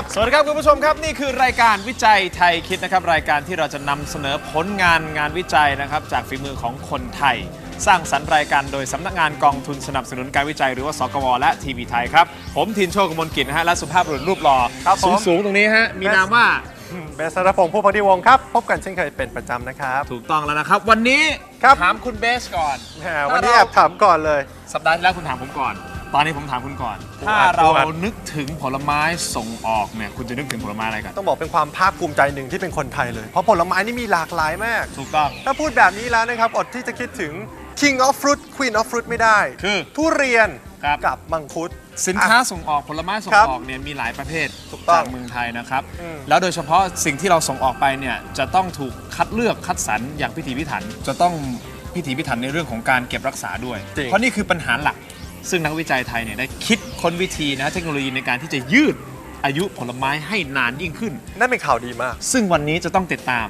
ครับสวัสดีครับคุณผู้ชมครับ นี่คือรายการวิจัยไทยคิดนะครับ รายการที่เราจะนำเสนอผลงานงานวิจัยนะครับ จากฝีมือของคนไทย สร้างสรรค์รายการโดยสำนักงานกองทุนสนับสนุนการวิจัย หรือว่าสกวและทีวีไทยครับ ผมทินโชคกมลกิจนะฮะและสุภาพบุรุษรูปหล่อครับผมสูงสูงๆตรงนี้ฮะมีนามว่า เบสรพงศ์ผู้พักดีวงศ์ครับ พบกันเช่นเคยเป็นประจำนะครับ ถูกต้องแล้วนะครับ วันนี้ครับ ถามคุณเบสก่อนแหมวันนี้แอบถามก่อนเลย สัปดาห์ที่แล้วคุณถามผมก่อน ตอนนี้ผมถามคุณก่อนปูถ้าอัดเราปูอัดนึกถึงผลไม้ส่งออกเนี่ยคุณจะนึกถึงผลไม้อะไรกัน ต้องบอกเป็นความภาคภูมิใจหนึ่งที่เป็นคนไทยเลย เพราะผลไม้นี่มีหลากหลายมาก ถูกต้อง ถ้าพูดแบบนี้แล้วนะครับ อดที่จะคิดถึง King of Fruit Queen of Fruit ไม่ได้ คือ ทุเรียนครับกับมังคุด สินค้าอะส่งออกผลไม้ส่งครับออกเนี่ยมีหลายประเภทถูกต้องจากเมืองไทยนะครับอืมแล้วโดยเฉพาะสิ่งที่เราส่งออกไปเนี่ยจะต้องถูกคัดเลือกคัดสรรอย่างพิถีพิถัน จะต้องพิถีพิถันในเรื่องของการเก็บรักษาด้วยจริงเพราะนี่คือปัญหาหลัก ซึ่งนักวิจัยไทยเนี่ยได้คิดค้นวิธีนะเทคโนโลยีในการที่จะยืดอายุผลไม้ให้นานยิ่งขึ้น นั่นเป็นข่าวดีมาก ซึ่งวันนี้จะต้องติดตาม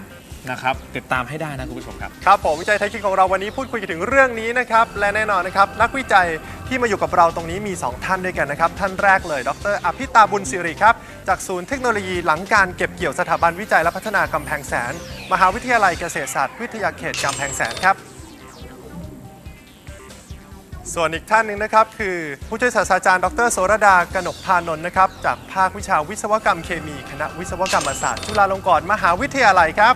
นะครับติดตามให้ได้นะคุณผู้ชมครับครับผมวิจัยไทยคิดของเราวันนี้พูดคุยกันถึงเรื่องนี้นะครับและแน่นอนนะครับนักวิจัยที่มาอยู่กับเราตรงนี้มี 2 ท่านด้วยกันนะครับท่านแรกเลย ดรอภิตาบุญสิริครับจากศูนย์เทคโนโลยีหลังการเก็บเกี่ยวสถาบันวิจัยและพัฒนากำแพงแสน มหาวิทยาลัยเกษตรศาสตร์วิทยาเขตกำแพงแสนครับ ส่วนอีกท่านหนึ่งนะครับ คือผู้ช่วยศาสตราจารย์ดรโสรดากนกพานนท์นะครับ จากภาควิชาวิศวกรรมเคมี คณะวิศวกรรมศาสตร์จุฬาลงกรณ์มหาวิทยาลัยครับ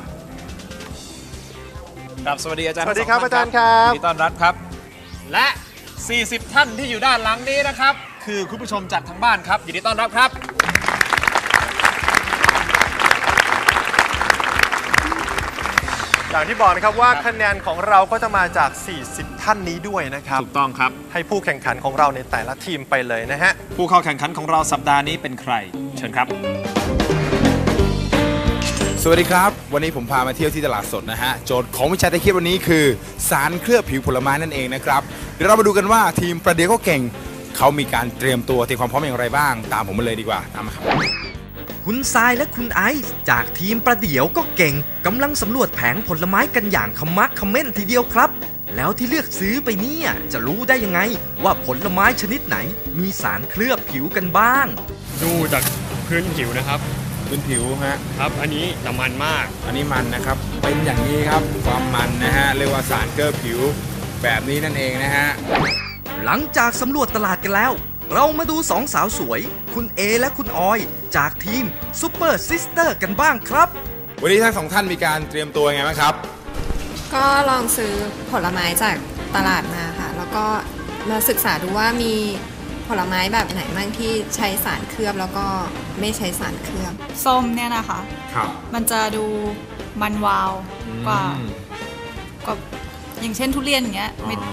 ครับสวัสดีอาจารย์สวัสดีครับทั้งอาจารย์ครับ ยินดีต้อนรับครับ และ 40 ท่านที่อยู่ด้านหลังนี้นะครับ คือคุณผู้ชมจากทางบ้านครับยินดีต้อนรับครับ อย่างที่บอกนะครับว่าครับคะแนนของเราก็จะมาจาก 40 ท่านนี้ด้วยนะครับ ถูกต้องครับ ให้ผู้แข่งขันของเราในแต่ละทีมไปเลยนะฮะ ผู้เข้าแข่งขันของเราสัปดาห์นี้เป็นใคร เชิญครับ สวัสดีครับ วันนี้ผมพามาเที่ยวที่ตลาดสดนะฮะ โจทย์ของวิชาตะเคียบวันนี้คือ สารเคลือบผิวผลไม้นั่นเองนะครับ เดี๋ยวเรามาดูกันว่าทีมประเดี๋ยวก็เก่ง เขามีการเตรียมตัวเตรียมความพร้อมอย่างไรบ้าง ตามผมมาเลยดีกว่าตามมาครับ คุณทรายและคุณไอซ์จากทีมประเดี๋ยวก็เก่งกำลังสำรวจแผงผลไม้กันอย่างขมักเขม้นทีเดียวครับ แล้วที่เลือกซื้อไปเนี่ยจะรู้ได้ยังไง ว่าผลไม้ชนิดไหน มีสารเคลือบผิวกันบ้าง ดูจากพื้นผิวนะครับพื้นผิวฮะ ครับ อันนี้น้ำมันมาก อันนี้มันนะครับ เป็นอย่างนี้ครับ ความมันนะฮะ เรียกว่าสารเคลือบผิวแบบนี้นั่นเองนะฮะ หลังจากสำรวจตลาดกันแล้ว เรามาดูสองสาวสวย คุณเอและคุณออย จากทีมซูเปอร์ซิสเตอร์กันบ้างครับ วันนี้ทั้งสองท่านมีการเตรียมตัวยังไงบ้างครับ ก็ลองซื้อผลไม้จากตลาดมาค่ะ แล้วก็มาศึกษาดูว่ามีผลไม้แบบไหนบ้างที่ใช้สารเคลือบแล้วก็ไม่ใช้สารเคลือบ ส้มเนี่ยนะคะ ครับ มันจะดูมันวาวกว่ากว่าอย่างเช่นทุเรียนอย่างเงี้ยไม่ไม่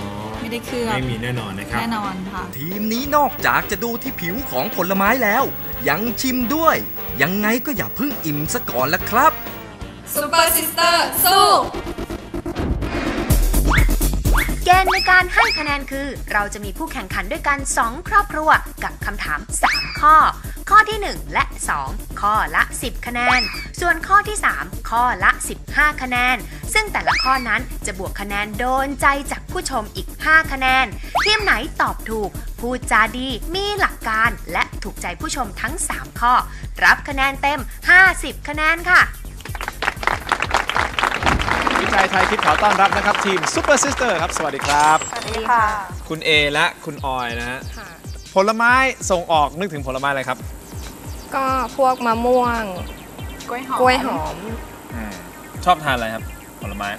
ได้เคลือบไม่มีแน่นอนนะครับแน่นอนค่ะ ทีมนี้นอกจากจะดูที่ผิวของผลไม้แล้ว ยังชิมด้วย ยังไงก็อย่าเพิ่งอิ่มซะก่อนละครับซูเปอร์ซิสเตอร์สู้เกณฑ์ในการให้คะแนนคือ เราจะมีผู้แข่งขันด้วยกัน 2 ครอบครัวกับคำถาม 3 ข้อ ข้อที่ 1 และ 2 ข้อละ 10 คะแนน ส่วนข้อที่ 3 ข้อละ 15 คะแนน ซึ่งแต่ละข้อนั้นจะบวกคะแนนโดนใจจากผู้ชมอีก 5 คะแนน ทีมไหนตอบถูก พูดจาดี มีหลักการ และถูกใจผู้ชมทั้ง 3 ข้อ รับคะแนนเต็ม 50 คะแนนค่ะวิจัยไทยคิดขอต้อนรับนะครับ ทีมซูเปอร์ซิสเตอร์ครับ สวัสดีครับ สวัสดีค่ะ คุณเอและคุณออยนะฮะผลไม้ส่งออกนึกถึงผลไม้อะไรครับ ก็พวกมะม่วง กล้วยหอมกล้วยหอมชอบทานอะไรครับผลไม้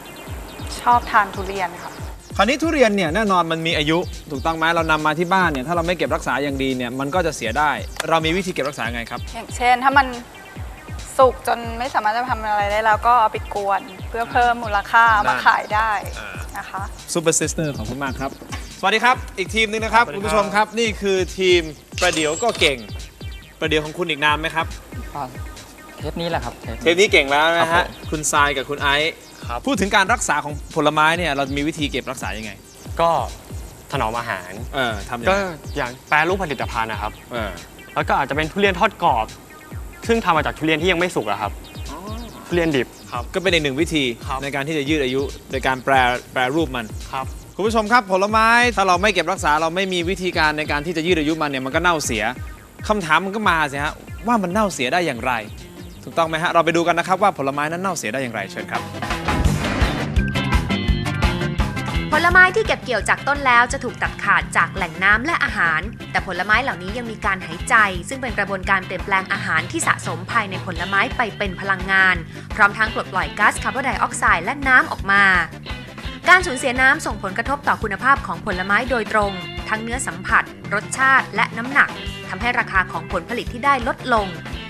ชอบทานทุเรียนค่ะ คราวนี้ทุเรียนเนี่ยแน่นอนมันมีอายุถูกต้องไหมเรานำมาที่บ้านเนี่ยถ้าเราไม่เก็บรักษาอย่างดีเนี่ยมันก็จะเสียได้ เรามีวิธีเก็บรักษาไงครับ อย่างเช่นถ้ามันสุกจนไม่สามารถจะทำอะไรได้แล้วก็เอาไปกวน เพื่อเพิ่มมูลค่าเอามาขายได้นะคะ ซูเปอร์ซิสเตอร์ขอบคุณมากครับ สวัสดีครับ อีกทีมหนึงนะครับ คุณผู้ชมครับ นี่คือทีมประเดี๋ยวก็เก่ง ประเดี๋ยวของคุณอีกนามไหมครับเทปนี้แหละครับเทปนี้เก่งแล้วนะครัฮะบผม คุณทรายกับคุณไอซ์ครับ พูดถึงการรักษาของผลไม้เนี่ยเรามีวิธีเก็บรักษายังไง ก็ถนอมอาหาร เออทำยังก็ไงอย่างแปรรูปผลิตภัณฑ์นะครับ เออแล้วก็อาจจะเป็นทุเรียนทอดกรอบ ซึ่งทำมาจากทุเรียนที่ยังไม่สุกอะครับทุเรียนดิบครับ ก็เป็นอีกหนึ่งวิธีครับ ในการที่จะยืดอายุโดยการแปรแปรรูปมัน ครับ คุณผู้ชมครับผลไม้ถ้าเราไม่เก็บรักษาเราไม่มีวิธีการในการที่จะยืดอายุมันเนี่ยมันก็เน่าเสีย คำถามมันก็มาสิฮะว่ามันเน่าเสียได้อย่างไร ถูกต้องไหมฮะ เราไปดูกันนะครับว่าผลไม้นั้นเน่าเสียได้อย่างไรเชิญครับ ผลไม้ที่เก็บเกี่ยวจากต้นแล้วจะถูกตัดขาดจากแหล่งน้ำและอาหาร แต่ผลไม้เหล่านี้ยังมีการหายใจ ซึ่งเป็นกระบวนการเปลี่ยนแปลงอาหารที่สะสมภายในผลไม้ไปเป็นพลังงาน พร้อมทั้งปลดปล่อยก๊าซคาร์บอนไดออกไซด์และน้ำออกมา การสูญเสียน้ำส่งผลกระทบต่อคุณภาพของผลไม้โดยตรง ทั้งเนื้อสัมผัส รสชาติ และน้ำหนักทำให้ราคาของผลผลิตที่ได้ลดลง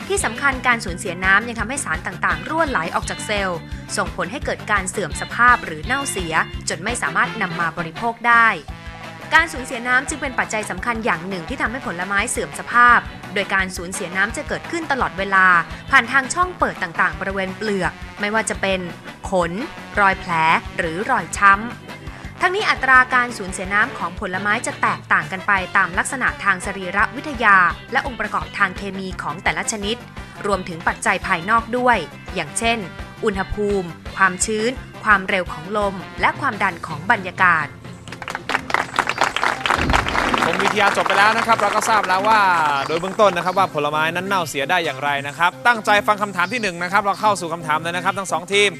ที่สำคัญการสูญเสียน้ำยังทำให้สารต่างๆ รั่วไหลออกจากเซลล์ ส่งผลให้เกิดการเสื่อมสภาพหรือเน่าเสีย จนไม่สามารถนำมาบริโภคได้ การสูญเสียน้ำจึงเป็นปัจจัยสำคัญอย่างหนึ่งที่ทำให้ผลไม้เสื่อมสภาพ โดยการสูญเสียน้ำจะเกิดขึ้นตลอดเวลา ผ่านทางช่องเปิดต่างๆ บริเวณเปลือก ไม่ว่าจะเป็น ขน รอยแผล หรือรอยช้ำ ทั้งนี้อัตราการสูญเสียน้ำของผลไม้จะแตกต่างกันไปตามลักษณะทางสรีรวิทยา และองค์ประกอบทางเคมีของแต่ละชนิด รวมถึงปัจจัยภายนอกด้วย อย่างเช่น อุณหภูมิ ความชื้น ความเร็วของลม และความดันของบรรยากาศ วิทยาจบไปแล้วนะครับ เราก็ทราบแล้วว่าโดยเบื้องต้นนะครับว่าผลไม้นั้นเน่าเสียได้อย่างไรนะครับ ตั้งใจฟังคำถามที่หนึ่งนะครับ เราเข้าสู่คำถามเลยนะครับ ทั้งสองทีม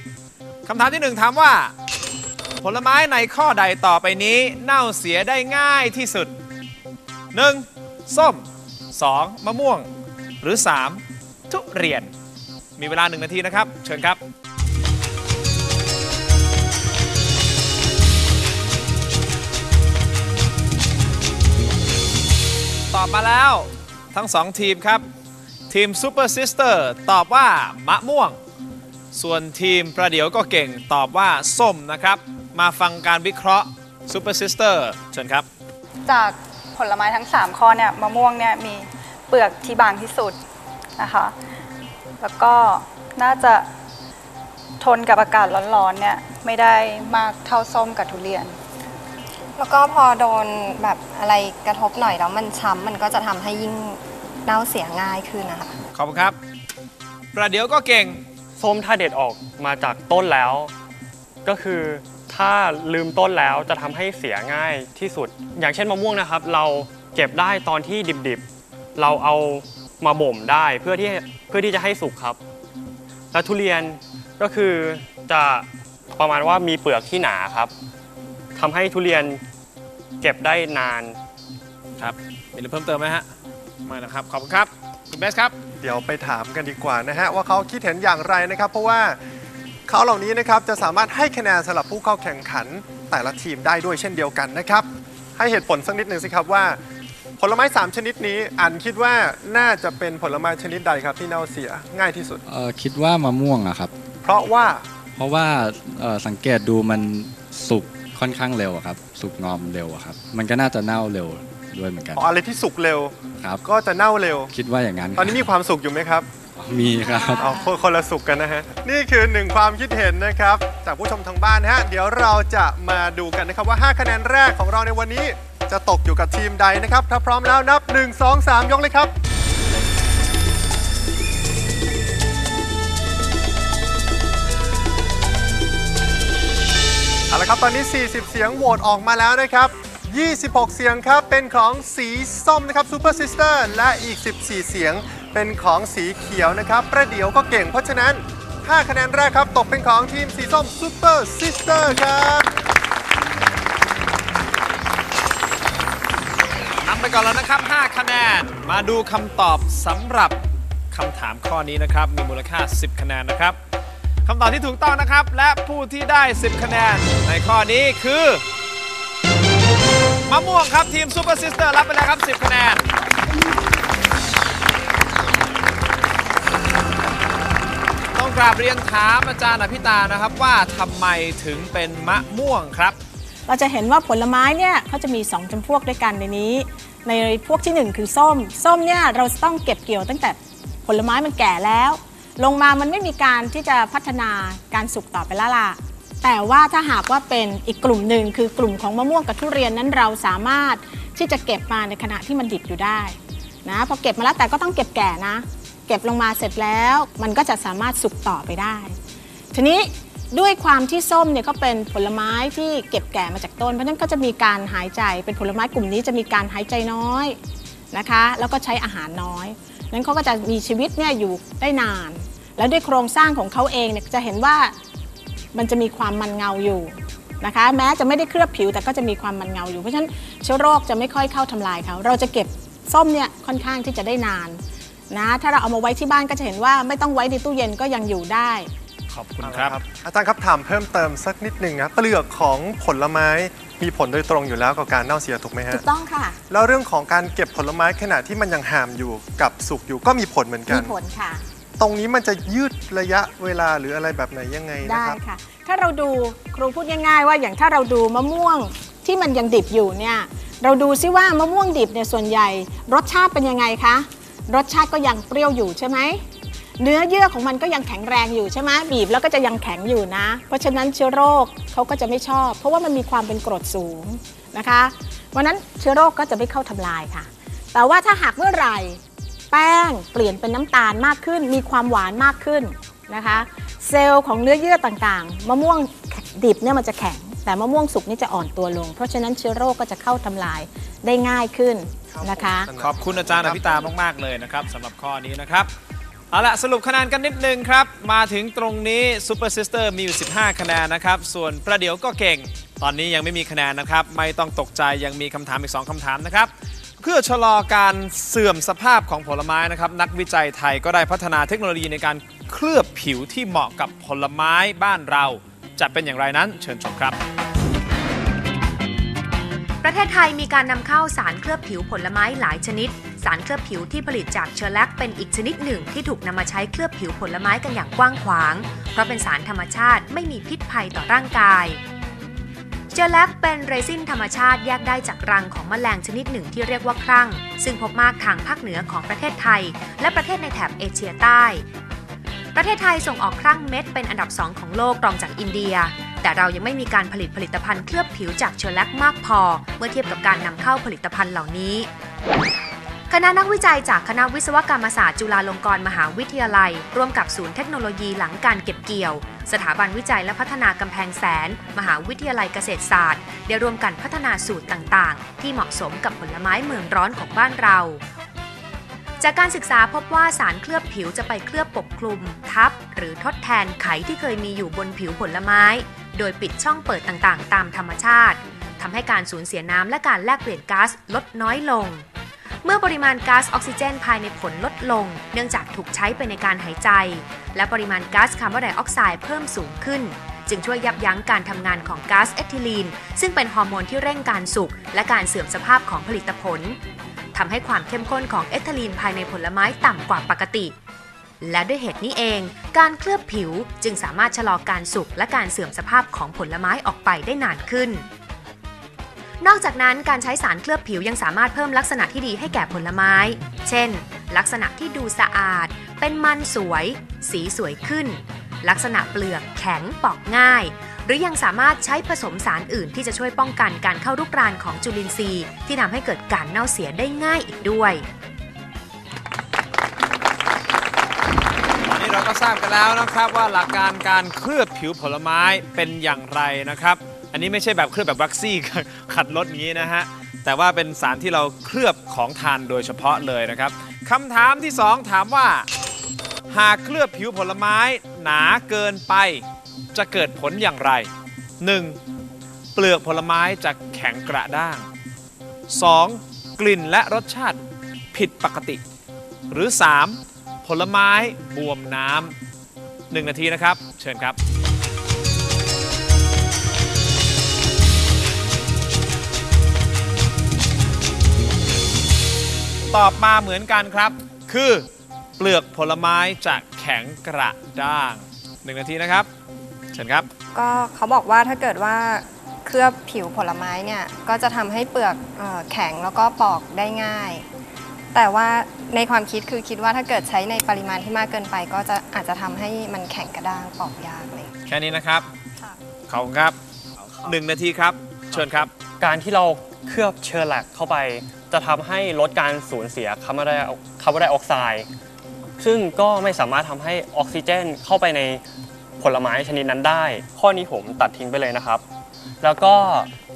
คำถามที่หนึ่งถามว่า ผลไม้ในข้อใดต่อไปนี้ เน่าเสียได้ง่ายที่สุด 1. ส้ม 2. มะม่วง หรือ 3. ทุเรียน มีเวลาหนึ่งนาทีนะครับ เชิญครับ อบมาแล้ว ทั้งสองทีมครับ ทีมซูเปอร์ซิสเตอร์ตอบว่ามะม่วง ส่วนทีมประเดี๋ยวก็เก่งตอบว่าส้มนะครับ มาฟังการวิเคราะห์ซูเปอร์ซิสเตอร์เชิญครับ จากผลไม้ทั้ง 3 ข้อเนี่ยมะม่วงเนี่ยมีเปลือกที่บางที่สุดนะคะ แล้วก็น่าจะทนกับอากาศร้อนๆเนี่ยไม่ได้มากเท่าส้มกับทุเรียน แล้วก็พอโดนแบบอะไรกระทบหน่อยแล้วมันช้ำมันก็จะทำให้ยิ่งเน่าเสียง่ายขึ้นนะคะ ขอบคุณครับ ประเดี๋ยวก็เก่ง ส้มถ้าเด็ดออกมาจากต้นแล้ว ก็คือถ้าลืมต้นแล้วจะทำให้เสียง่ายที่สุด อย่างเช่นมะม่วงนะครับ เราเก็บได้ตอนที่ดิบๆ เราเอามาบ่มได้เพื่อที่เพื่อที่จะให้สุกครับ แล้วทุเรียนก็คือจะประมาณว่ามีเปลือกที่หนาครับทำให้ทุเรียน เก็บได้นานครับมีอะไรเพิ่มเติมไหมฮะไม่นะครับขอบคุณครับคุณเบสครับ เดี๋ยวไปถามกันดีกว่านะฮะว่าเขาคิดเห็นอย่างไรนะครับ เพราะว่าเขาเหล่านี้นะครับจะสามารถให้คะแนนสำหรับผู้เข้าแข่งขันแต่ละทีมได้ด้วยเช่นเดียวกันนะครับ ให้เหตุผลสักนิดหนึ่งสิครับว่า ผลไม้ 3 ชนิดนี้อันคิดว่าน่าจะเป็นผลไม้ชนิดใดครับที่เน่าเสียง่ายที่สุด เอ่อคิดว่ามะม่วงอะครับ เพราะว่าเพราะว่าเอ่อสังเกตดูมันสุก ค่อนข้างเร็วอะครับ สุกงอมเร็วอะครับ มันก็น่าจะเน่าเร็วด้วยเหมือนกันอ๋ออะไรที่สุกเร็ว ครับ ก็จะเน่าเร็ว คิดว่าอย่างนั้นตอนนี้มีความสุขอยู่ไหมครับ มีครับเอาคนคนละสุขกันนะฮะ นี่คือหนึ่งความคิดเห็นนะครับ จากผู้ชมทางบ้านนะฮะ เดี๋ยวเราจะมาดูกันนะครับว่า 5 คะแนนแรกของเราในวันนี้ จะตกอยู่กับทีมใดนะครับ ถ้าพร้อมแล้วนับ 1 2 3 ยกเลยครับ เอาละครับตอนนี้ 40 เสียงโหวตออกมาแล้วนะครับ 26 เสียงครับเป็นของสีส้มนะครับ Super Sister และอีก 14 เสียงเป็นของสีเขียวนะครับ ประเดี๋ยวก็เก่งเพราะฉะนั้น 5 คะแนนแรกครับ ตกเป็นของทีมสีส้ม Super Sister ครับนำไปก่อนแล้วนะครับ 5 คะแนน มาดูคำตอบสำหรับคำถามข้อนี้นะครับ มีมูลค่า 10 คะแนนนะครับ คำตอบที่ถูกต้องนะครับ และผู้ที่ได้ 10 คะแนน ในข้อนี้คือมะม่วงครับทีมซูเปอร์ซิสเตอร์รับไปแล้วครับ 10 คะแนน ต้องกราบเรียนถามอาจารย์อภิตานะครับว่าทำไมถึงเป็นมะม่วงครับ เราจะเห็นว่าผลไม้เนี่ยเขาจะมี 2จำพวกด้วยกันในนี้ ในพวกทีหนึ่1 คือส้ม ส้มเนี่ยเราจะต้องเก็บเกี่ยวตั้งแต่ผลไม้มันแก่แล้ว ลงมามันไม่มีการที่จะพัฒนาการสุกต่อไปและล่ะแต่ว่าถ้าหากว่าเป็นอีกกลุ่มหนึ่งคือกลุ่มของมะม่วงกับทุเรียนนั้นเราสามารถที่จะเก็บมาในขณะที่มันดิบอยู่ได้นะพอเก็บมาแล้วแต่ก็ต้องเก็บแก่นะ เก็บลงมาเสร็จแล้วมันก็จะสามารถสุกต่อไปได้ ทีนี้ด้วยความที่ส้มเนี่ยก็เป็นผลไม้ที่เก็บแก่มาจากต้นเพราะฉะนั้นก็จะมีการหายใจเป็นผลไม้กลุ่มนี้จะมีการหายใจน้อยนะคะ แล้วก็ใช้อาหารน้อย นั้นเขาก็จะมีชีวิตเนี่ยอยู่ได้นาน แล้วด้วยโครงสร้างของเขาเองเนี่ยจะเห็นว่ามันจะมีความมันเงาอยู่นะคะ แม้จะไม่ได้เคลือบผิวแต่ก็จะมีความมันเงาอยู่เพราะฉะนั้นเชื้อโรคจะไม่ค่อยเข้าทำลายเขาเราจะเก็บส้มเนี่ยค่อนข้างที่จะได้นานนะถ้าเราเอามาไว้ที่บ้านก็จะเห็นว่าไม่ต้องไว้ในตู้เย็นก็ยังอยู่ได้ขอบคุณครับ อาจารย์ครับถามเพิ่มเติมสักนิดหนึ่งนะเปลือกของผลไม้ มีผลโดยตรงอยู่แล้วกับการเน่าเสียถูกไหมฮะถูกต้องค่ะ แล้วเรื่องของการเก็บผลไม้ขณะที่มันยังหามอยู่กับสุกอยู่ก็มีผลเหมือนกัมีน ผลค่ะ ตรงนี้มันจะยืดระยะเวลาหรืออะไรแบบไหนยังไงนะได้ครับ ค่ะ ถ้าเราดูครูพูดง่ายๆว่าอย่างถ้าเราดูมะม่วงที่มันยังดิบอยู่เนี่ย เราดูซิว่ามะม่วงดิบเนี่ยส่วนใหญ่ รสชาติเป็นยังไงคะ รสชาติก็ยังเปรี้ยวอยู่ใช่ไหม เนื้อเยื่อของมันก็ยังแข็งแรงอยู่ใช่ไหมบีบแล้วก็จะยังแข็งอยู่นะ เพราะฉะนั้นเชื้อโรคเขาก็จะไม่ชอบ เพราะว่ามันมีความเป็นกรดสูงนะคะวันนั้นเชื้อโรคก็จะไม่เข้าทำลายค่ะ แต่ว่าถ้าหากเมื่อไหร่แป้งเปลี่ยนเป็นน้ำตาลมากขึ้น มีความหวานมากขึ้นนะคะ เซลล์ของเนื้อเยื่อต่างๆ มะม่วงดิบเนี่ยมันจะแข็ง แต่มะม่วงสุกนี่จะอ่อนตัวลง เพราะฉะนั้นเชื้อโรคก็จะเข้าทำลายได้ง่ายขึ้นนะคะ ขอบคุณอาจารย์อภิตามากๆเลยนะครับสำหรับข้อนี้นะครับ เอาละสรุปคะแนนกันนิดนึงครับ มาถึงตรงนี้ Super Sister มีอยู่ 15 คะแนนนะครับ ส่วนประเดี๋ยวก็เก่ง ตอนนี้ยังไม่มีคะแนนนะครับ ไม่ต้องตกใจยังมีคำถามอีก 2คำถามนะครับ เพื่อชะลอการเสื่อมสภาพของผลไม้นะครับ นักวิจัยไทยก็ได้พัฒนาเทคโนโลยีในการเคลือบผิวที่เหมาะกับผลไม้บ้านเรา จะเป็นอย่างไรนั้นเชิญชมครับประเทศไทยมีการนำเข้าสารเคลือบผิวผลไม้หลายชนิด สารเคลือบผิวที่ผลิตจากเชอร์แลกเป็นอีกชนิดหนึ่งที่ถูกนำมาใช้เคลือบผิวผลไม้กันอย่างกว้างขวาง เพราะเป็นสารธรรมชาติไม่มีพิษภัยต่อร่างกายเจลแลกเป็นเรซินธรรมชาติแยกได้จากรังของแมลงชนิดหนึ่งที่เรียกว่าครั่ง ซึ่งพบมากทางภาคเหนือของประเทศไทย และประเทศในแถบเอเชียใต้ ประเทศไทยส่งออกครั่งเม็ดเป็นอันดับสองของโลกรองจากอินเดีย แต่เรายังไม่มีการผลิตผลิตภัณฑ์เคลือบผิวจากเชอร์แลกมากพอ เมื่อเทียบกับการนำเข้าผลิตภัณฑ์เหล่านี้ คณะนักวิจัยจากคณะวิศวกรรมศาสตร์จุฬาลงกรณ์มหาวิทยาลัย ร่วมกับศูนย์เทคโนโลยีหลังการเก็บเกี่ยว สถาบันวิจัยและพัฒนากำแพงแสน มหาวิทยาลัยเกษตรศาสตร์ ได้ร่วมกันพัฒนาสูตรต่างๆ ที่เหมาะสมกับผลไม้เมืองร้อนของบ้านเรา จากการศึกษาพบว่าสารเคลือบผิวจะไปเคลือบปกคลุม ทับ หรือทดแทนไขที่เคยมีอยู่บนผิวผลไม้ โดยปิดช่องเปิดต่างๆ ตามธรรมชาติทำให้การสูญเสียน้ำและการแลกเปลี่ยนก๊าซลดน้อยลง เมื่อปริมาณก๊าซออกซิเจนภายในผลลดลง เนื่องจากถูกใช้ไปในการหายใจ และปริมาณก๊าซคาร์บอนไดออกไซด์เพิ่มสูงขึ้น จึงช่วยยับยั้งการทำงานของก๊าซเอทิลีน ซึ่งเป็นฮอร์โมนที่เร่งการสุกและการเสื่อมสภาพของผลิตผลทำให้ความเข้มข้นของเอทิลีนภายในผลไม้ต่ำกว่าปกติและด้วยเหตุนี้เอง การเคลือบผิวจึงสามารถชะลอการสุกและการเสื่อมสภาพของผลไม้ออกไปได้นานขึ้น นอกจากนั้นการใช้สารเคลือบผิวยังสามารถเพิ่มลักษณะที่ดีให้แก่ผลไม้ เช่น ลักษณะที่ดูสะอาด เป็นมันสวย สีสวยขึ้น ลักษณะเปลือกแข็งปอกง่าย หรือยังสามารถใช้ผสมสารอื่นที่จะช่วยป้องกันการเข้ารุกรานของจุลินทรีย์ ที่ทำให้เกิดการเน่าเสียได้ง่ายอีกด้วยตอนนี้เราก็ทราบกันแล้วนะครับว่าหลักการการเคลือบผิวผลไม้เป็นอย่างไรนะครับ อันนี้ไม่ใช่แบบเคลือบแบบวัคซี่ ขัดรถงนี้นะฮะ แต่ว่าเป็นสารที่เราเคลือบของทานโดยเฉพาะเลยนะครับคำถามที่ 2 ถามว่า หากเคลือบผิวผลไม้หนาเกินไป จะเกิดผลอย่างไร 1. เปลือกผลไม้จะแข็งกระด้าง 2. กลิ่นและรสชาติผิดปกติ หรือ 3. ผลไม้บวมน้ำหนึ่งนาทีนะครับ เชิญครับ ตอบมาเหมือนกันครับ คือ เปลือกผลไม้จะแข็งกระด้างหนึ่งนาทีนะครับ เชิญครับ ก็เขาบอกว่าถ้าเกิดว่าเคลือบผิวผลไม้เนี่ยก็จะทำให้เปลือกเอ่อแข็งแล้วก็ปอกได้ง่าย แต่ว่าในความคิดคือคิดว่าถ้าเกิดใช้ในปริมาณที่มากเกินไป ก็จะอาจจะทำให้มันแข็งกระด้างปอกยากเลย แค่นี้นะครับขอบคุณครับหนึ่งนาทีครับ เชิญครับ การที่เรา เคลือบเชอร์แลกเข้าไป จะทำให้ลดการสูญเสียคาร์บอนไดคาร์บอนไดออกไซด์ซึ่งก็ไม่สามารถทำให้ออกซิเจนเข้าไปในผลไม้ชนิดนั้นได้ ข้อนี้ผมตัดทิ้งไปเลยนะครับ แล้วก็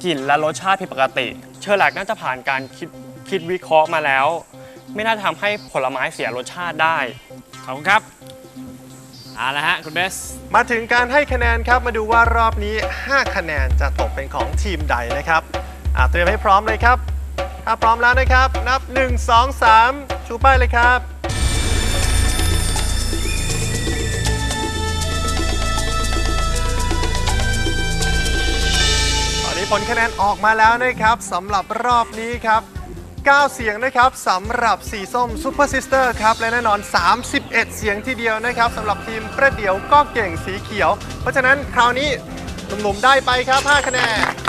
กลิ่นและรสชาติผิดปกติ เชอร์แลกน่าจะผ่านการคิดคิดวิเคราะห์มาแล้ว ไม่น่าจะทำให้ผลไม้เสียรสชาติได้ขอบคุณครับเอาละฮะคุณเบส มาถึงการให้คะแนนครับมาดูว่ารอบนี้ 5 คะแนนจะตกเป็นของทีมใดนะครับ อะเตรียมให้พร้อมเลยครับ ถ้าพร้อมแล้วนะครับ นับ 1 2 3 ชูป้ายเลยครับตอนนี้ผลคะแนนออกมาแล้วนะครับสำหรับรอบนี้ครับ 9 เสียงนะครับสำหรับสีส้มซูเปอร์ซิสเตอร์ครับ และแน่นอน 31 เสียงทีเดียวนะครับสำหรับทีมประเดี๋ยวก็เก่งสีเขียว เพราะฉะนั้นคราวนี้หนุ่มๆได้ไปครับ 5 คะแนน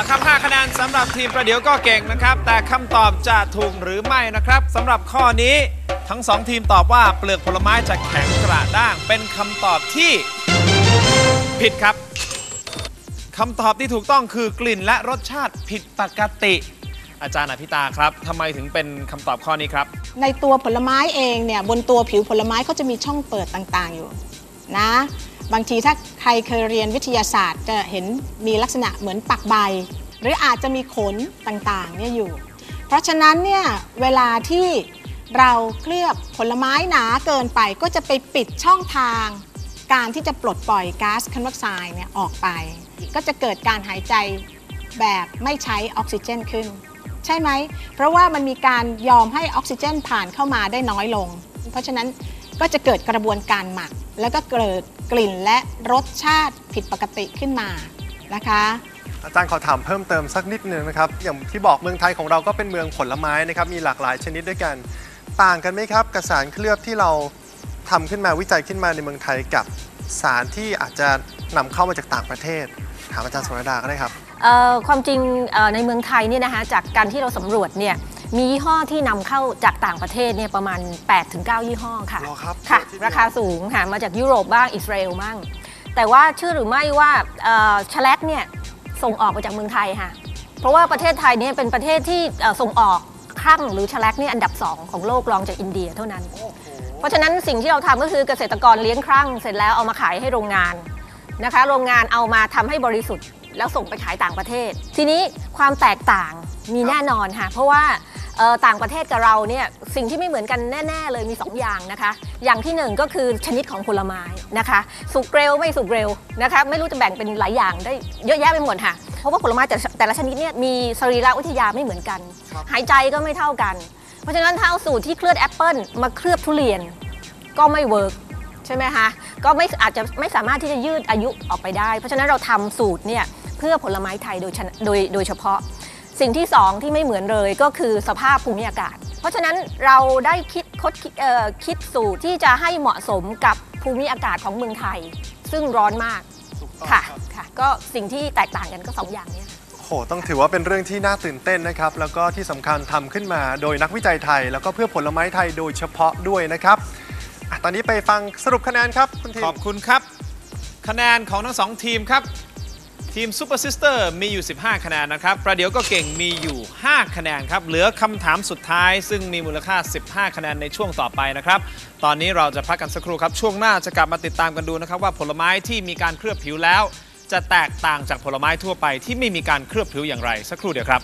ละครับ 5 คะแนนสำหรับทีมประเดี๋ยวก็เก่งนะครับ แต่คำตอบจะถูกหรือไม่นะครับสำหรับข้อนี้ทั้ง2ทีมตอบว่าเปลือกผลไม้จะแข็งกระด้าง เป็นคำตอบที่ผิดครับคำตอบที่ถูกต้องคือกลิ่นและรสชาติผิดปกติ อาจารย์อภิตาครับทำไมถึงเป็นคำตอบข้อนี้ครับ ในตัวผลไม้เองเนี่ยบนตัวผิวผลไม้เขาจะมีช่องเปิดต่างๆอยู่นะ บางทีถ้าใครเคยเรียนวิทยาศาสตร์ จะเห็นมีลักษณะเหมือนปักใบ หรืออาจจะมีขนต่างๆเนี่ยอยู่ เพราะฉะนั้นเนี่ยเวลาที่เราเคลือบผลไม้หนาเกินไปก็จะไปปิดช่องทาง การที่จะปลดปล่อยก๊าซคาร์บอนไดออกไซด์เนี่ยออกไป ก็จะเกิดการหายใจแบบไม่ใช้ออกซิเจนขึ้น ใช่ไหม เพราะว่ามันมีการยอมให้ออกซิเจนผ่านเข้ามาได้น้อยลง เพราะฉะนั้นก็จะเกิดกระบวนการหมัก แล้วก็เกิดกลิ่นและรสชาติผิดปกติขึ้นมานะคะ อาจารย์ขอถามเพิ่มเติมสักนิดนึงนะครับ อย่างที่บอกเมืองไทยของเราก็เป็นเมืองผลไม้นะครับ มีหลากหลายชนิดด้วยกัน ต่างกันไหมครับกับสารเคลือบที่เราทำขึ้นมาวิจัยขึ้นมาในเมืองไทยกับสารที่อาจจะนำเข้ามาจากต่างประเทศ ถามอาจารย์สุรดาก็ได้ครับ ความจริงเอ่อในเมืองไทยเนี่ยนะคะจากการที่เราสำรวจเนี่ยมียี่ห้อที่นำเข้าจากต่างประเทศเนี่ยประมาณ 8-9 ยี่ห้อค่ะหรอครับค่ะเยอะทีเดียวราคาสูงค่ะมาจากยุโรปบ้างอิสราเอลบ้าง แต่ว่าเชื่อหรือไม่ว่าเอ่อแฉลกเนี่ยส่งออกมาจากเมืองไทยค่ะ เพราะว่าประเทศไทยเนี่ยเป็นประเทศที่เอ่อส่งออกครั่งหรือแฉลกเนี่ยอันดับ 2 ของโลกรองจากอินเดียเท่านั้น เพราะฉะนั้นสิ่งที่เราทำก็คือเกษตรกรเลี้ยงครั่งเสร็จแล้วเอามาขายให้โรงงานนะคะ โรงงานเอามาทำให้บริสุทธิ์ แล้วส่งไปขายต่างประเทศ ทีนี้ความแตกต่างมีแน่นอนค่ะ เพราะว่าเอ่อต่างประเทศกับเราเนี่ยสิ่งที่ไม่เหมือนกันแน่ ๆ เลยมี 2 อย่างนะคะ อย่างที่หนึ่งก็คือชนิดของผลไม้นะคะ สุกเร็วไม่สุกเร็วนะคะไม่รู้จะแบ่งเป็นหลายอย่างได้เยอะแยะไปหมดค่ะ เพราะว่าผลไม้แต่แต่ละชนิดเนี่ยมีสรีรวิทยาไม่เหมือนกัน หายใจก็ไม่เท่ากัน เพราะฉะนั้นถ้าเอาสูตรที่เคลือบแอปเปิลมาเคลือบทุเรียนก็ไม่เวิร์กใช่ไหมคะก็ไม่อาจจะไม่สามารถที่จะยืดอายุออกไปได้ เพราะฉะนั้นเราทำสูตรเนี่ย เพื่อผลไม้ไทยโดยชนะโดยโดยเฉพาะ สิ่งที่สองที่ไม่เหมือนเลยก็คือสภาพภูมิอากาศ เพราะฉะนั้นเราได้คิดคดคิดเอ่อคิดสูตรที่จะให้เหมาะสมกับภูมิอากาศของเมืองไทย ซึ่งร้อนมากค่ะค่ะ ก็สิ่งที่แตกต่างกันก็สองอย่างเนี้โหต้องถือว่าเป็นเรื่องที่น่าตื่นเต้นนะครับ แล้วก็ที่สำคัญทำขึ้นมาโดยนักวิจัยไทย แล้วก็เพื่อผลไม้ไทยโดยเฉพาะด้วยนะครับอะตอนนี้ไปฟังสรุปคะแนนครับคุณทีขมอบคุณครับ คะแนนของทั้งสองทีมครับ ทีมซูเปอร์ซิสเตอร์มีอยู่ 15 คะแนนนะครับ ประเดี๋ยวก็เก่งมีอยู่ 5 คะแนนครับ เหลือคำถามสุดท้าย ซึ่งมีมูลค่า 15 คะแนนในช่วงต่อไปนะครับ ตอนนี้เราจะพักกันสักครู่ครับ ช่วงหน้าจะกลับมาติดตามกันดูนะครับ ว่าผลไม้ที่มีการเคลือบผิวแล้ว จะแตกต่างจากผลไม้ทั่วไปที่ไม่มีการเคลือบผิวอย่างไร สักครู่เดียวครับ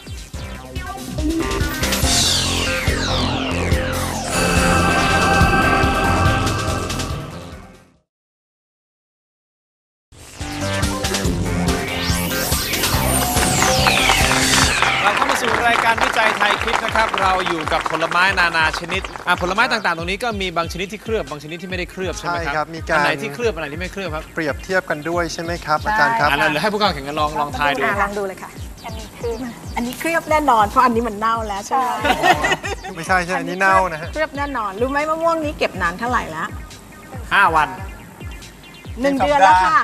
กับผลไม้นานาชนิดอะผลไม้ต่างๆ ตรงนี้ก็มีบางชนิดที่เคลือบบางชนิดที่ไม่ได้เคลือบใช่ไหมใช่ครับครับมีการ อันไหนที่เคลือบอันไหนที่ไม่เคลือบครับเปรียบเทียบกันด้วยใช่ไหมครับอาจารย์ครับ อันนั้นเดี๋ยวให้ผู้กำกับแข่งกันลองลองทายดูอะลองดูเลยค่ะ อันนี้คืออันนี้เคลือบแน่นอนเพราะอันนี้มันเน่าแล้วใช่ไหมไม่ใช่ใช่อันนี้เน่านะฮะ เคลือบแน่นอนรู้ไหมมะม่วงนี้เก็บนานเท่าไหร่ละ5วันหนึ่งเดือนแล้วค่ะ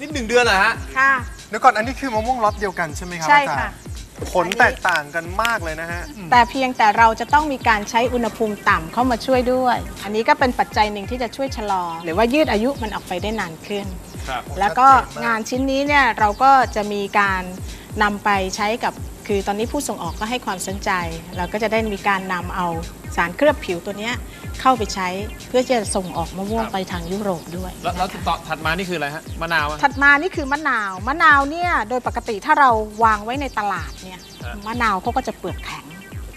นี่หนึ่งเดือนเหรอฮะค่ะ เดี๋ยวก่อนอันนี้คือมะม่วงล็อตเดียวกันใช่ไหมครับใช่อาจารค่ะ ย์ ผลแตกต่างกันมากเลยนะฮะ แต่เพียงแต่เราจะต้องมีการใช้อุณหภูมิต่ำเข้ามาช่วยด้วย อันนี้ก็เป็นปัจจัยหนึ่งที่จะช่วยชะลอ หรือว่ายืดอายุมันออกไปได้นานขึ้นครับแล้วก็งานชิ้นนี้เนี่ยเราก็จะมีการ นำไปใช้กับเคคือตอนนี้ผู้ส่งออกก็ให้ความสนใจ เราก็จะได้มีการนำเอาสารเคลือบผิวตัวเนี้ยเข้าไปใช้เพื่อจะส่งออกมะม่วงไปทางยุโรปด้วยแล้วแล้วต่อถัดมานี่คืออะไรฮะมะนาวอะถัดมานี่คือมะนาวมะนาวเนี่ยโดยปกติถ้าเราวางไว้ในตลาดเนี่ยครับมะนาวเขาก็จะเปลือกแข็ง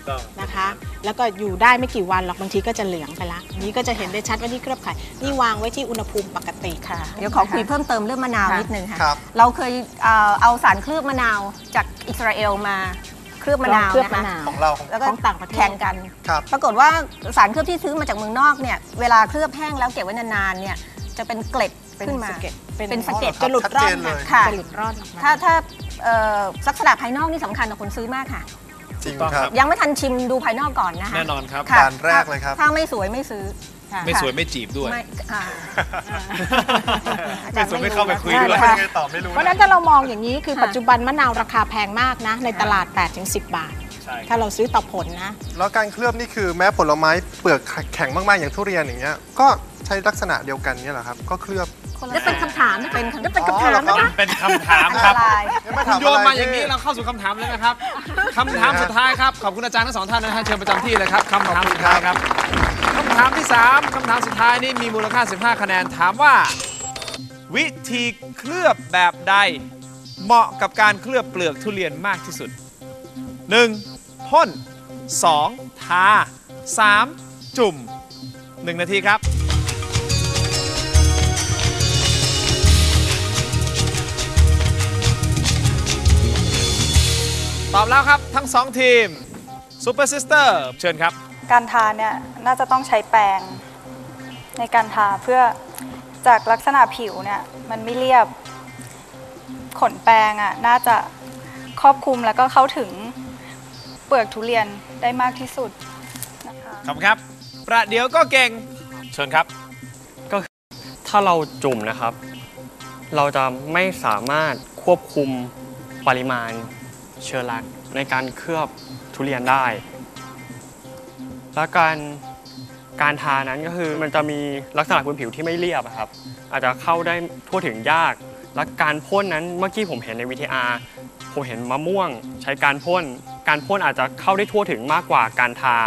ต้องนะคะ แล้วก็อยู่ได้ไม่กี่วันหรอกบางทีก็จะเหลืองไปละนี้ก็จะเห็นได้ชัดว่านี่เคลือบไข่นี่วางไว้ที่อุณหภูมิปกติค่ะ เดี๋ยวขอคุยเพิ่มเติมเรื่องมะนาวนิดนึงค่ะครับเราเคยเอ่อเอาสารเคลือบมะนาวจากอิสราเอลมาเคลือบมะนาวเคลือบนะมะคะนาวของเราของแล้วก็ของต่างประเทศแข่งกันครับปรากฏว่าสารเคลือบที่ซื้อมาจากเมืองนอกเนี่ยเวลาเคลือบแห้งแล้วเก็บไว้นานๆเนี่ยจะเป็นเกล็ดเป็นขึ้นมาสะเก็ดเป็นสะเก็ดจะหลุดร่อนชัดเจนเลยค่ะจะหลุดร่อนออกมาถ้าถ้าเอ่อลักษณะภายนอกนี่สำคัญต่อคนซื้อมากค่ะ จริงต้องคครัรับบยังไม่ทันชิมดูภายนอกก่อนนะคะแน่นอนครับค่ะด่านแรกเลยครับ ถ้าไม่สวยไม่ซื้อค่ะไม่สวยไม่จีบด้วย ไม่ค่ะไม่สวยไม่เข้าไปคุยด้วยเป็นยังไงต่อไม่รู้เพราะฉะนั้นถ้าเรามองอย่างนี้คือค่ะปัจจุบันมะนาวราคาแพงมากนะ ในตลาด 8-10 บาทใช่ถ้าเราซื้อต่อผลนะ แล้วการเคลือบนี่คือแม้ผลไม้เปลือกแข็งมากๆอย่างทุเรียนอย่างเงี้ยก็ใช้ลักษณะเดียวกันเนี่ยเหรอครับ ก็เคลือบ แล้วเป็นคำถามนะคะเป็นคำแล้วเป็นคำถามนะคะ เป็นคำถามครับอะไรยังไม่คุถาณมโยนมาะไรอย่างนี้เราเข้าสู่คำถามเลยนะครับคำถามสุดท้ายครับขอบคุณอาจารย์ทั้งสองท่านนะฮะเชิญประจำที่เลยครับคำถามสุดท้ายครับคำถามที่3คำถามสุดท้ายนี่มีมูลค่า 15 คะแนนถามว่า วิธีเคลือบแบบใด เหมาะกับการเคลือบเปลือกทุเรียนมากที่สุด 1. พ่น 2. ทา 3. จุ่ม 1 นาทีครับ ตอบแล้วครับทั้ง2ทีมซูเปอร์ซิสเตอร์เชิญครับ การทาเนี่ยน่าจะต้องใช้แปรงในการทาเพื่อจากลักษณะผิวเนี่ยมันไม่เรียบขนแปรงอะน่าจะครอบคลุมแล้วก็เข้าถึงเปลือกทุเรียนได้มากที่สุดนะคะขอบคุณครับ ประเดี๋ยวก็เก่งเชิญครับถ้าเราจุ่มนะครับ เราจะไม่สามารถควบคุมปริมาณ เชื้อราในการเคลือบทุเรียนได้ และการการทานั้นก็คือมันจะมีลักษณะพื้นผิวที่ไม่เรียบครับ อาจจะเข้าได้ทั่วถึงยาก และการพ่นนั้นเมื่อกี้ผมเห็นในวิทยาผมเห็นมะม่วง ใช้การพ่นการพ่นอาจจะเข้าได้ทั่วถึงมากกว่าการทา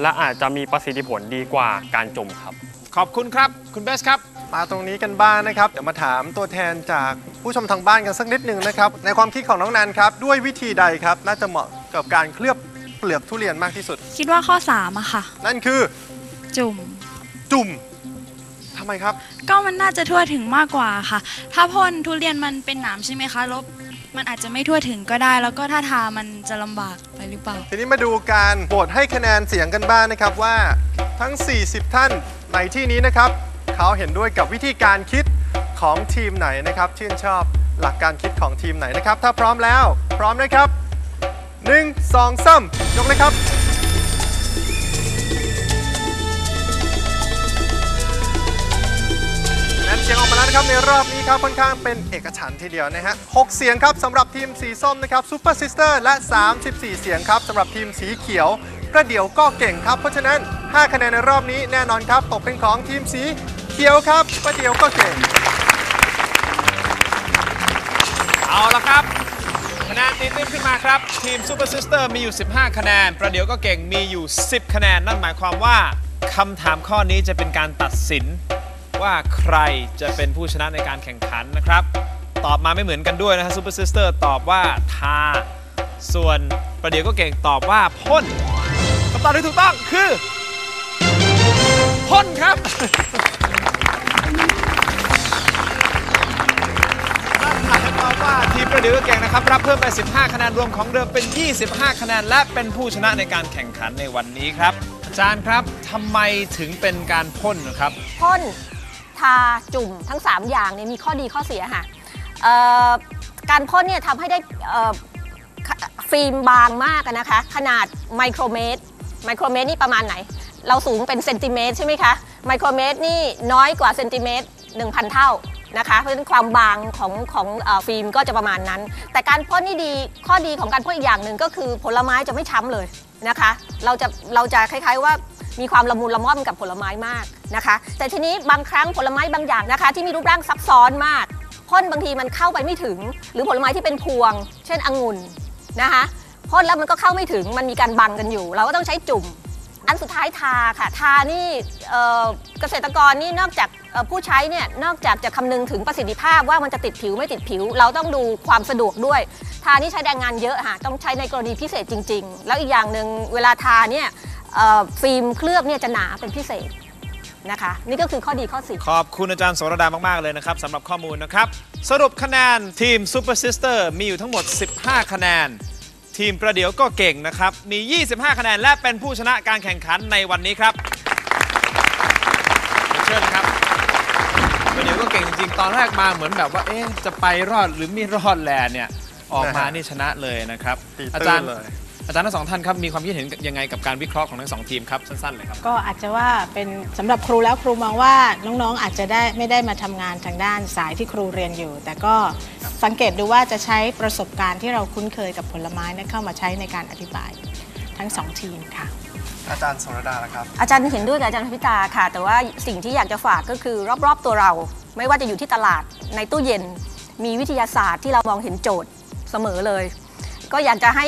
และอาจจะมีประสิทธิผลดีกว่าการจุ่มครับ ขอบคุณครับ คุณเบสครับ มาตรงนี้กันบ้างนะครับ เดี๋ยวมาถามตัวแทนจากผู้ชมทางบ้านกันสักนิดหนึ่งนะครับ ในความคิดของน้องนันครับ ด้วยวิธีใดครับ น่าจะเหมาะกับการเคลือบเปลือกทุเรียนมากที่สุด คิดว่าข้อ3อะค่ะ นั่นคือจุ่ม จุ่มทำไมครับ ก็มันน่าจะทั่วถึงมากกว่าค่ะ ถ้าพ่นทุเรียนมันเป็นหนามใช่ไหมคะแล้วมันอาจจะไม่ทั่วถึงก็ได้ แล้วก็ถ้าทามันจะลำบากไปหรือเปล่า ทีนี้มาดูการโหวตให้คะแนนเสียงกันบ้างนะครับว่าทั้ง 40 ท่านในที่นี้นะครับ เขาเห็นด้วยกับวิธีการคิดของทีมไหนนะครับ ชื่นชอบหลักการคิดของทีมไหนนะครับ ถ้าพร้อมแล้ว พร้อมนะครับ1 2 3ยกเลยครับ แนนเสียงออกมาแล้วนะครับในรอบนี้ครับค่อนข้างเป็นเอกฉันท์ทีเดียวนะฮะ6เสียงครับสำหรับทีมสีส้มนะครับซูเปอร์ซิสเตอร์และ 34 เสียงครับสำหรับทีมสีเขียวประเดี๋ยวก็เก่งครับ เพราะฉะนั้น 5 คะแนนในรอบนี้แน่นอนครับ ตกเป็นของทีมสี เขียวครับประเดี๋ยวก็เก่งเอาละครับคะแนนตีตื้นขึ้นมาครับ ทีมซูเปอร์ซิสเตอร์มีอยู่ 15 คะแนน ประเดี๋ยวก็เก่งมีอยู่ 10 คะแนน นั่นหมายความว่าคำถามข้อนี้จะเป็นการตัดสินว่าใครจะเป็นผู้ชนะในการแข่งขันนะครับ ตอบมาไม่เหมือนกันด้วยนะฮะซูเปอร์ซิสเตอร์ตอบว่าทา ส่วนประเดี๋ยวก็เก่งตอบว่าพ่นคำตอบที่ถูกต้องคือพ่นครับ ว่าทีมประดี๋ยวก็เก่งนะครับ รับเพิ่มไป 15 คะแนนรวมของเดิมเป็น 25 คะแนน และเป็นผู้ชนะในการแข่งขันในวันนี้ครับอาจารย์ครับทำไมถึงเป็นการพ่นนะครับ พ่นทาจุ่มทั้ง 3 อย่างเนี่ยมีข้อดีข้อเสียค่ะเอ่อการพ่นเนี่ยทำให้ได้เอ่อฟิล์มบางมากนะคะ ขนาดไมโครเมตร ไมโครเมตรนี่ประมาณไหน เราสูงเป็นเซนติเมตรใช่ไหมคะ ไมโครเมตรนี่น้อยกว่าเซนติเมตร1,000 เท่า นะคะเพราะฉะนั้นความบางของของเออฟิล์มก็จะประมาณนั้น แต่การพ่นนี่ดีข้อดีของการพ่นอีกอย่างหนึ่งก็คือผลไม้จะไม่ช้ำเลยนะคะ เราจะเราจะคล้ายๆว่ามีความละมุนละม่อมกับผลไม้มากนะคะ แต่ทีนี้บางครั้งผลไม้บางอย่างนะคะ ที่มีรูปร่างซับซ้อนมากพ่นบางทีมันเข้าไปไม่ถึง หรือผลไม้ที่เป็นพวง เช่นองุ่นนะคะพ่นแล้วมันก็เข้าไม่ถึงมันมีการบังกันอยู่ เราก็ต้องใช้จุ่ม อันสุดท้ายทาค่ะทานี่เกษตรกรนี่นอกจากผู้ใช้เนี่ยนอกจากจะคำนึงถึงประสิทธิภาพว่ามันจะติดผิวไม่ติดผิว เราต้องดูความสะดวกด้วย ทานี่ใช้แรงงานเยอะค่ะต้องใช้ในกรณีพิเศษจริง ๆ แล้วอีกอย่างหนึ่งเวลาทาเนี่ยฟิล์มเคลือบเนี่ยจะหนาเป็นพิเศษนะคะนี่ก็คือข้อดีข้อเสียขอบคุณอาจารย์โสรดามาก ๆ เลยนะครับสำหรับข้อมูลนะครับ สรุปคะแนนทีม Super Sister มีอยู่ทั้งหมด 15 คะแนน ทีมประเดี๋ยวก็เก่งนะครับ มี 25 คะแนนและเป็นผู้ชนะการแข่งขันในวันนี้ครับเชิญครับประเดี๋ยวก็เก่งจริงๆ ตอนแรกมาเหมือนแบบว่า เอ๊ะ จะไปรอดหรือไม่รอดแลเนี่ย ออกมานะฮะนี่ชนะเลยนะครับตีอาตื้จารนย์เลย อาจารย์ทั้งสองท่านครับมีความคิดเห็นยังไงกับการวิเคราะห์ของทั้งสองทีมครับสั้นๆเลยครับก็อาจจะว่าเป็นสำหรับครูแล้วครูมองว่าน้องๆอาจจะได้ไม่ได้มาทำงานทางด้านสายที่ครูเรียนอยู่ แต่ก็สังเกตดูว่าจะใช้ประสบการณ์ที่เราคุ้นเคยกับผลไม้นั้นเข้ามาใช้ในการอธิบายทั้งสองทีมค่ะอาจารย์โสรดาละครับ อาจารย์เห็นด้วยกับอาจารย์พิตาค่ะ แต่ว่าสิ่งที่อยากจะฝากก็คือรอบๆตัวเรา ไม่ว่าจะอยู่ที่ตลาดในตู้เย็น มีวิทยาศาสตร์ที่เรามองเห็นโจทย์เสมอเลย ก็อยากจะให้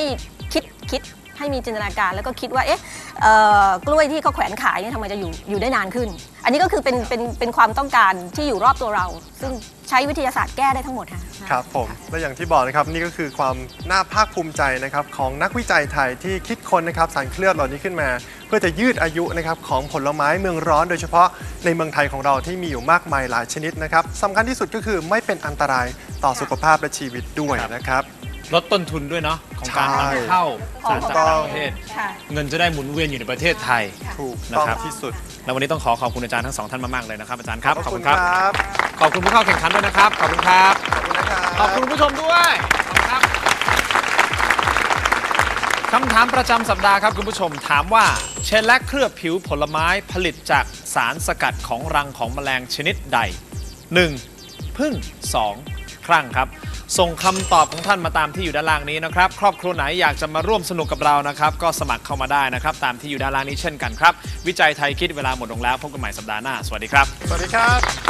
คิดคิดให้มีจินตนาการแล้วก็คิดว่าเอ๊ะเอ่อกล้วยที่เขาแขวนขายเนี่ยทำไมจะอยู่อยู่ได้นานขึ้น อันนี้ก็คือเป็นเป็นเป็นความต้องการที่อยู่รอบตัวเรา ซึ่งใช้วิทยาศาสตร์แก้ได้ทั้งหมดค่ะครับผมและอย่างที่บอกนะครับนี่ก็คือความน่าภาคภูมิใจนะครับของนักวิจัยไทยที่คิดค้นนะครับสารเคลือบเหล่านี้ขึ้นมา เพื่อจะยืดอายุนะครับของผลไม้เมืองร้อน โดยเฉพาะในเมืองไทยของเราที่มีอยู่มากมายหลายชนิดนะครับสำคัญที่สุดก็คือไม่เป็นอันตรายต่อสุขภาพและชีวิตด้วยนะครับ ลดต้นทุนด้วยเนาะของการใช่นำเข้าสารจากต่างประเทศ ค่ะเงินจะได้หมุนเวียนอยู่ในประเทศไทย ถูกนะต้องครับ ที่สุดแล้ววันนี้ต้องขอขอบคุณอาจารย์ทั้งสองท่านมากๆเลยนะครับ อาจารย์ครับขอบคุณครับขอบคุณผู้เข้าแข่งขันด้วยนะครับ ขอบคุณครับ ขอบคุณผู้ชมด้วยขอบคุณครับคำถามประจำสัปดาห์ครับคุณผู้ชมถามว่า เชลแลกเคลือบผิวผลไม้ผลิตจากสารสกัดของรังของแมลงชนิดใด 1. พึ่ง 2. ครั่งครับ ส่งคำตอบของท่านมาตามที่อยู่ด้านล่างนี้นะครับ ครอบครัวไหนอยากจะมาร่วมสนุกกับเรานะครับ ก็สมัครเข้ามาได้นะครับ ตามที่อยู่ด้านล่างนี้เช่นกันครับ วิจัยไทยคิดเวลาหมดลงแล้วพบกันใหม่สัปดาห์หน้า สวัสดีครับ สวัสดีครับ